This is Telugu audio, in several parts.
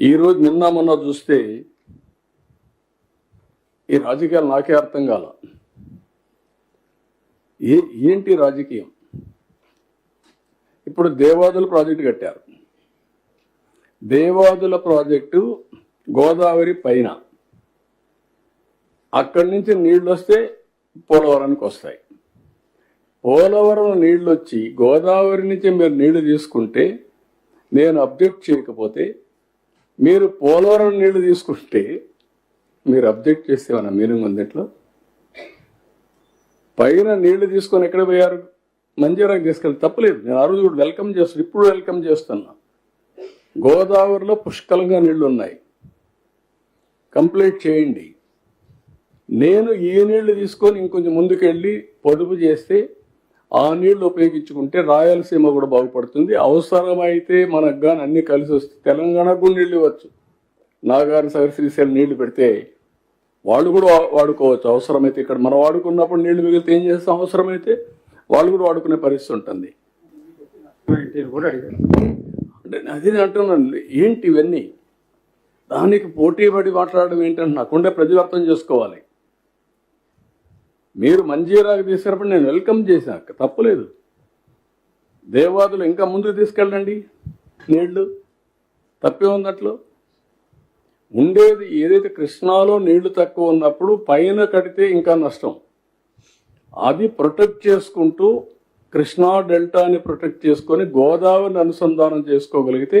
ఈరోజు నిన్న మొన్న చూస్తే ఈ రాజకీయాలు నాకే అర్థం కాల. ఏ ఏంటి రాజకీయం? ఇప్పుడు దేవాదుల ప్రాజెక్టు కట్టారు. దేవాదుల ప్రాజెక్టు గోదావరి పైన. అక్కడి నుంచి నీళ్ళు వస్తే పోలవరానికి వస్తాయి. పోలవరం నీళ్ళు వచ్చి గోదావరి నుంచి మీరు నీళ్ళు తీసుకుంటే నేను అబ్జెక్ట్ చేయకపోతే మీరు పోలవరం నీళ్ళు తీసుకుంటే మీరు అప్డేట్ చేస్తే ఏమన్నా మీనింగ్ ఉంది ఇంట్లో పైన నీళ్ళు తీసుకొని ఎక్కడ పోయారు? మంజీరాకి తీసుకెళ్ళి తప్పలేదు. నేను ఆ రోజు కూడా వెల్కమ్ చేస్తాను ఇప్పుడు వెల్కమ్ చేస్తున్నా. గోదావరిలో పుష్కలంగా నీళ్ళు ఉన్నాయి. కంప్లీట్ చేయండి. నేను ఈ నీళ్ళు తీసుకొని ఇంకొంచెం ముందుకెళ్ళి పొదుపు చేస్తే ఆ నీళ్ళు ఉపయోగించుకుంటే రాయలసీమ కూడా బాగుపడుతుంది. అవసరమైతే మనకు కానీ అన్ని కలిసి వస్తే తెలంగాణకు కూడా నీళ్ళు ఇవ్వచ్చు. నాగార్జున సాగర్ శ్రీశైలం నీళ్ళు పెడితే వాళ్ళు కూడా వాడుకోవచ్చు. అవసరమైతే ఇక్కడ మనం వాడుకున్నప్పుడు నీళ్ళు మిగిలితే ఏం చేస్తాం? అవసరమైతే వాళ్ళు కూడా వాడుకునే పరిస్థితి ఉంటుంది. అంటే అది నేను అంటున్నాను. ఏంటి ఇవన్నీ? దానికి పోటీ పడి మాట్లాడడం ఏంటంటే నాకుండే ప్రజలు అర్థం చేసుకోవాలి. మీరు మంజీరాకు తీసుకున్నప్పుడు నేను వెల్కమ్ చేశాను తప్పులేదు. దేవాదులు ఇంకా ముందుకు తీసుకెళ్ళండి. నీళ్ళు. తప్పే ఉన్నట్లు ఉండేది ఏదైతే కృష్ణాలో నీళ్ళు తక్కువ ఉన్నప్పుడు పైన కడితే ఇంకా నష్టం. అది ప్రొటెక్ట్ చేసుకుంటూ కృష్ణా డెల్టాని ప్రొటెక్ట్ చేసుకొని గోదావరిని అనుసంధానం చేసుకోగలిగితే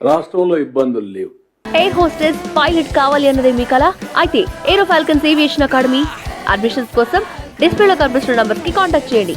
రాష్ట్రంలో ఇబ్బందులు లేవు. ఎయిర్ హోస్టెస్ పైలట్ కావాలి అన్నదే మీ కల. అయితే Aero Falcons Aviation Academy admissions కోసం డిస్ప్లేలో కనిపిస్తున్న నంబర్కి కి కాంటాక్ట్ చేయండి.